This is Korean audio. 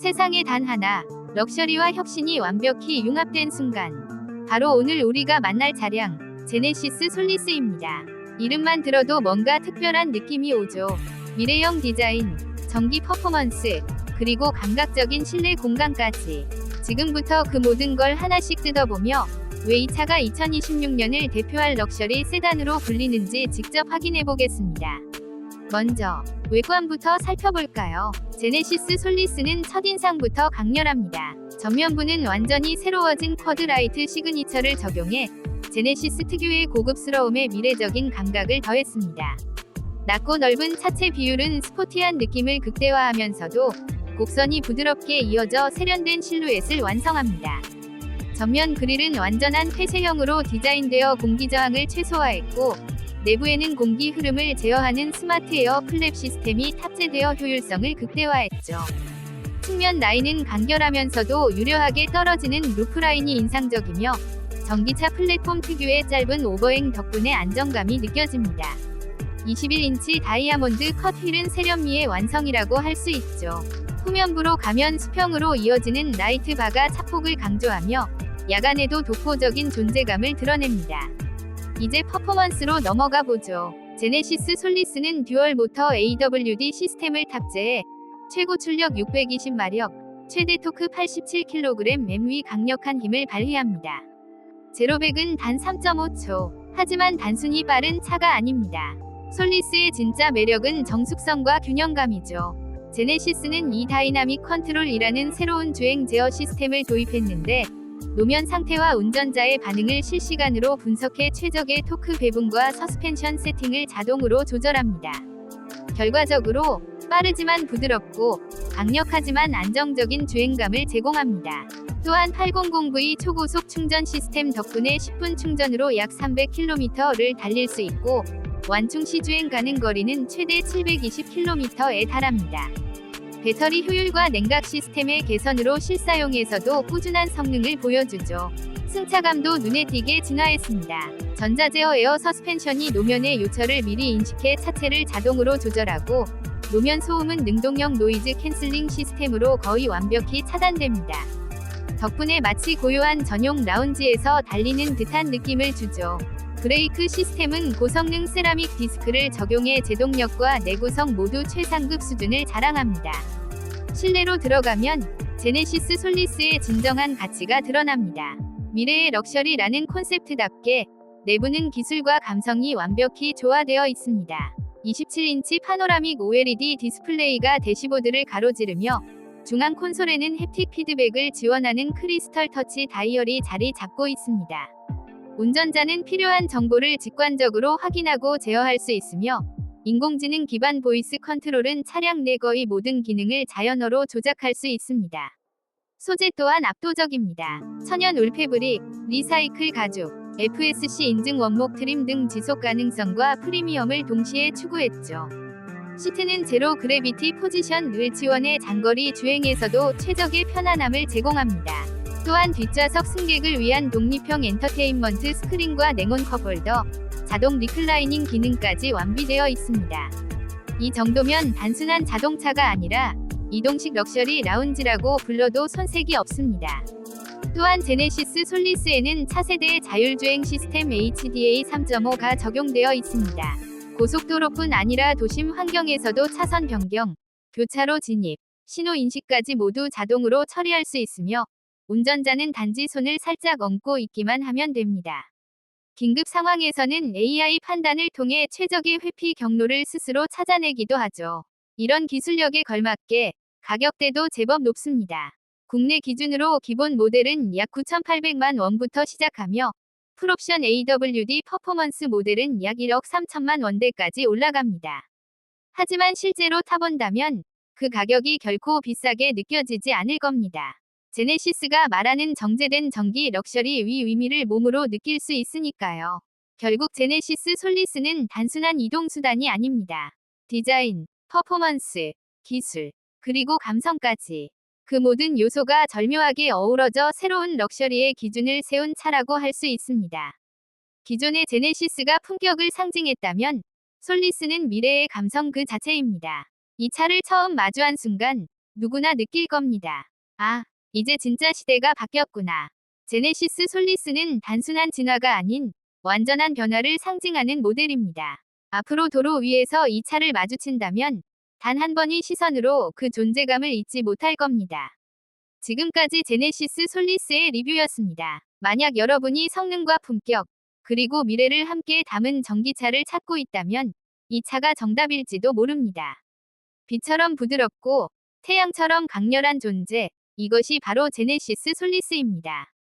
세상에 단 하나, 럭셔리와 혁신이 완벽히 융합된 순간. 바로 오늘 우리가 만날 차량, 제네시스 솔리스입니다. 이름만 들어도 뭔가 특별한 느낌이 오죠. 미래형 디자인, 전기 퍼포먼스, 그리고 감각적인 실내 공간까지. 지금부터 그 모든 걸 하나씩 뜯어보며 왜 이 차가 2026년을 대표할 럭셔리 세단으로 불리는지 직접 확인해 보겠습니다. 먼저 외관부터 살펴볼까요? 제네시스 솔리스는 첫인상부터 강렬합니다. 전면부는 완전히 새로워진 쿼드라이트 시그니처를 적용해 제네시스 특유의 고급스러움에 미래적인 감각을 더했습니다. 낮고 넓은 차체 비율은 스포티한 느낌을 극대화하면서도 곡선이 부드럽게 이어져 세련된 실루엣을 완성합니다. 전면 그릴은 완전한 폐쇄형으로 디자인되어 공기 저항을 최소화했고 내부에는 공기 흐름을 제어하는 스마트 에어 플랩 시스템이 탑재되어 효율성을 극대화했죠. 측면 라인은 간결하면서도 유려하게 떨어지는 루프 라인이 인상적이며 전기차 플랫폼 특유의 짧은 오버행 덕분에 안정감이 느껴집니다. 21인치 다이아몬드 컷 휠은 세련미의 완성이라고 할 수 있죠. 후면부로 가면 수평으로 이어지는 라이트 바가 차폭을 강조하며 야간에도 독보적인 존재감을 드러냅니다. 이제 퍼포먼스로 넘어가 보죠. 제네시스 솔리스는 듀얼 모터 AWD 시스템을 탑재해 최고 출력 620마력, 최대 토크 87kg MV 강력한 힘을 발휘합니다. 제로백은 단 3.5초. 하지만 단순히 빠른 차가 아닙니다. 솔리스의 진짜 매력은 정숙성과 균형감이죠. 제네시스는 이 다이나믹 컨트롤이라는 새로운 주행 제어 시스템을 도입했는데 노면 상태와 운전자의 반응을 실시간으로 분석해 최적의 토크 배분과 서스펜션 세팅을 자동으로 조절합니다. 결과적으로 빠르지만 부드럽고 강력하지만 안정적인 주행감을 제공합니다. 또한 800V 초고속 충전 시스템 덕분에 10분 충전으로 약 300km를 달릴 수 있고 완충 시 주행 가능 거리는 최대 720km에 달합니다. 배터리 효율과 냉각 시스템의 개선으로 실사용에서도 꾸준한 성능을 보여주죠. 승차감도 눈에 띄게 진화했습니다. 전자제어 에어 서스펜션이 노면의 요철을 미리 인식해 차체를 자동으로 조절하고 노면 소음은 능동형 노이즈 캔슬링 시스템으로 거의 완벽히 차단됩니다. 덕분에 마치 고요한 전용 라운지에서 달리는 듯한 느낌을 주죠. 브레이크 시스템은 고성능 세라믹 디스크를 적용해 제동력과 내구성 모두 최상급 수준을 자랑합니다. 실내로 들어가면 제네시스 솔리스의 진정한 가치가 드러납니다. 미래의 럭셔리라는 콘셉트답게 내부는 기술과 감성이 완벽히 조화되어 있습니다. 27인치 파노라믹 OLED 디스플레이가 대시보드를 가로지르며 중앙 콘솔에는 햅틱 피드백을 지원하는 크리스털 터치 다이얼이 자리 잡고 있습니다. 운전자는 필요한 정보를 직관적으로 확인하고 제어할 수 있으며 인공지능 기반 보이스 컨트롤은 차량 내 거의 모든 기능을 자연어로 조작할 수 있습니다. 소재 또한 압도적입니다. 천연 울페브릭, 리사이클 가죽, FSC 인증 원목 트림 등 지속 가능성과 프리미엄을 동시에 추구했죠. 시트는 제로 그래비티 포지션을 지원해 장거리 주행에서도 최적의 편안함을 제공합니다. 또한 뒷좌석 승객을 위한 독립형 엔터테인먼트 스크린과 냉온 컵홀더, 자동 리클라이닝 기능까지 완비되어 있습니다. 이 정도면 단순한 자동차가 아니라 이동식 럭셔리 라운지라고 불러도 손색이 없습니다. 또한 제네시스 솔리스에는 차세대의 자율주행 시스템 HDA 3.5가 적용되어 있습니다. 고속도로뿐 아니라 도심 환경에서도 차선 변경, 교차로 진입, 신호 인식까지 모두 자동으로 처리할 수 있으며 운전자는 단지 손을 살짝 얹고 있기만 하면 됩니다. 긴급 상황에서는 AI 판단을 통해 최적의 회피 경로를 스스로 찾아내기도 하죠. 이런 기술력에 걸맞게 가격대도 제법 높습니다. 국내 기준으로 기본 모델은 약 9,800만 원부터 시작하며 풀옵션 AWD 퍼포먼스 모델은 약 1억 3천만 원대까지 올라갑니다. 하지만 실제로 타본다면 그 가격이 결코 비싸게 느껴지지 않을 겁니다. 제네시스가 말하는 정제된 전기 럭셔리 위 의미를 몸으로 느낄 수 있으니까요. 결국 제네시스 솔리스는 단순한 이동수단이 아닙니다. 디자인, 퍼포먼스, 기술, 그리고 감성까지. 그 모든 요소가 절묘하게 어우러져 새로운 럭셔리의 기준을 세운 차라고 할 수 있습니다. 기존의 제네시스가 품격을 상징했다면 솔리스는 미래의 감성 그 자체입니다. 이 차를 처음 마주한 순간 누구나 느낄 겁니다. 아, 이제 진짜 시대가 바뀌었구나. 제네시스 솔리스는 단순한 진화가 아닌 완전한 변화를 상징하는 모델입니다. 앞으로 도로 위에서 이 차를 마주친다면 단 한 번의 시선으로 그 존재감을 잊지 못할 겁니다. 지금까지 제네시스 솔리스의 리뷰였습니다. 만약 여러분이 성능과 품격, 그리고 미래를 함께 담은 전기차를 찾고 있다면 이 차가 정답일지도 모릅니다. 비처럼 부드럽고 태양처럼 강렬한 존재, 이것이 바로 제네시스 솔리스입니다.